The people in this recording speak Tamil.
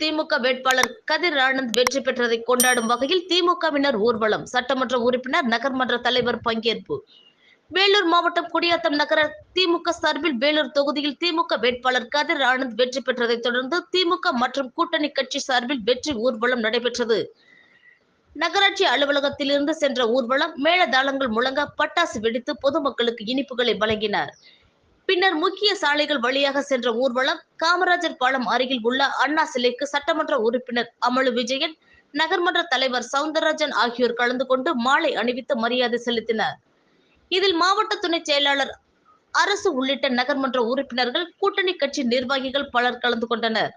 திமுக வேட்பாளர் கதிர் ஆனந்த் வெற்றி பெற்றதை கொண்டாடும் வகையில் திமுகவினர் ஊர்வலம் சட்டமன்ற உறுப்பினர் நகர்மன்ற தலைவர் பங்கேற்பு. வேலூர் மாவட்டம் குடியாத்தம் நகர திமுக சார்பில் வேலூர் தொகுதியில் திமுக வேட்பாளர் கதிர் ஆனந்த் வெற்றி பெற்றதை தொடர்ந்து திமுக மற்றும் கூட்டணி கட்சி சார்பில் வெற்றி ஊர்வலம் நடைபெற்றது. நகராட்சி அலுவலகத்திலிருந்து சென்ற ஊர்வலம் மேளதாளங்கள் முழங்க பட்டாசு வெடித்து பொதுமக்களுக்கு இனிப்புகளை வழங்கினார். பின்னர் முக்கிய சாலைகள் வழியாக சென்ற ஊர்வலம் காமராஜர் பாலம் அருகில் உள்ள அண்ணா சிலைக்கு சட்டமன்ற உறுப்பினர் அமலு விஜயன் நகர்மன்ற தலைவர் சவுந்தரராஜன் ஆகியோர் கலந்து கொண்டு மாலை அணிவித்து மரியாதை செலுத்தினர். இதில் மாவட்ட துணை செயலாளர் அரசு உள்ளிட்ட நகர்மன்ற உறுப்பினர்கள் கூட்டணி கட்சி நிர்வாகிகள் பலர் கலந்து கொண்டனர்.